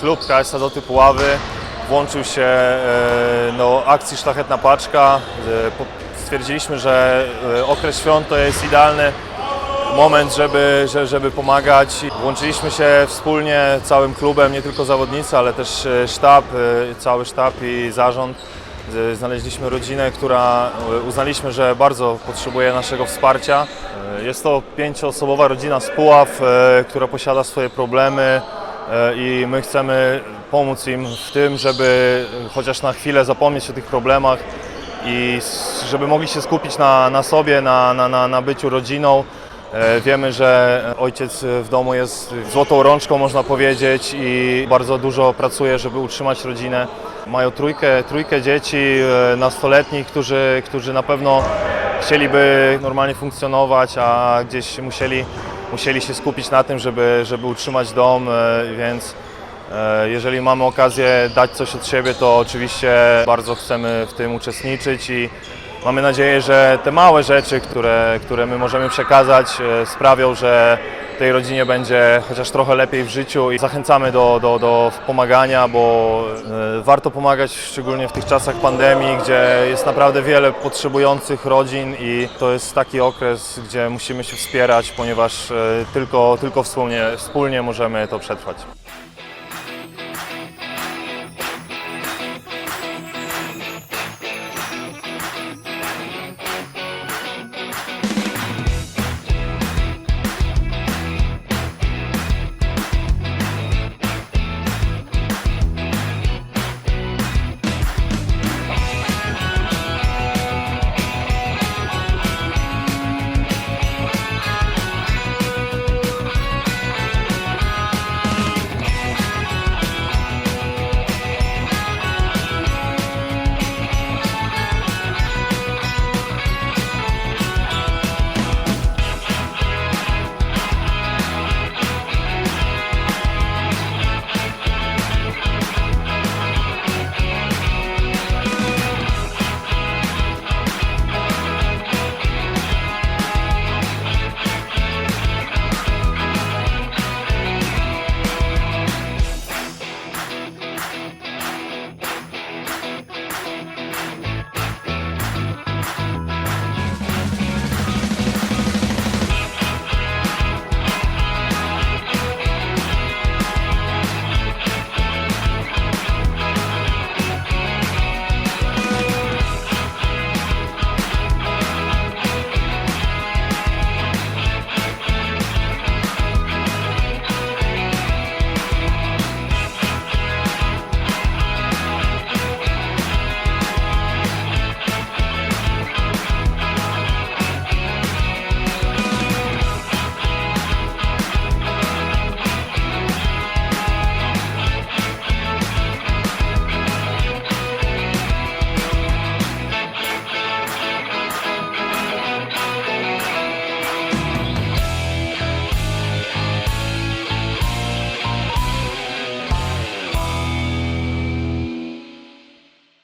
Klub KS Azoty Puławy włączył się e, do akcji Szlachetna Paczka. E, Stwierdziliśmy, że e, okres świąt to jest idealny moment, żeby, że- żeby pomagać. Włączyliśmy się wspólnie całym klubem, nie tylko zawodnicy, ale też sztab, cały sztab i zarząd. Znaleźliśmy rodzinę, która uznaliśmy, że bardzo potrzebuje naszego wsparcia. Jest to pięcioosobowa rodzina z Puław, która posiada swoje problemy i my chcemy pomóc im w tym, żeby chociaż na chwilę zapomnieć o tych problemach i żeby mogli się skupić na, na sobie, na, na, na, na byciu rodziną. E, Wiemy, że ojciec w domu jest złotą rączką, można powiedzieć, i bardzo dużo pracuje, żeby utrzymać rodzinę. Mają trójkę, trójkę dzieci e, nastoletnich, którzy, którzy na pewno chcieliby normalnie funkcjonować, a gdzieś musieli, musieli się skupić na tym, żeby, żeby utrzymać dom, e, więc e, jeżeli mamy okazję dać coś od siebie, to oczywiście bardzo chcemy w tym uczestniczyć i mamy nadzieję, że te małe rzeczy, które, które my możemy przekazać, e, sprawią, że tej rodzinie będzie chociaż trochę lepiej w życiu i zachęcamy do, do, do pomagania, bo e, warto pomagać szczególnie w tych czasach pandemii, gdzie jest naprawdę wiele potrzebujących rodzin i to jest taki okres, gdzie musimy się wspierać, ponieważ e, tylko, tylko wspólnie, wspólnie możemy to przetrwać.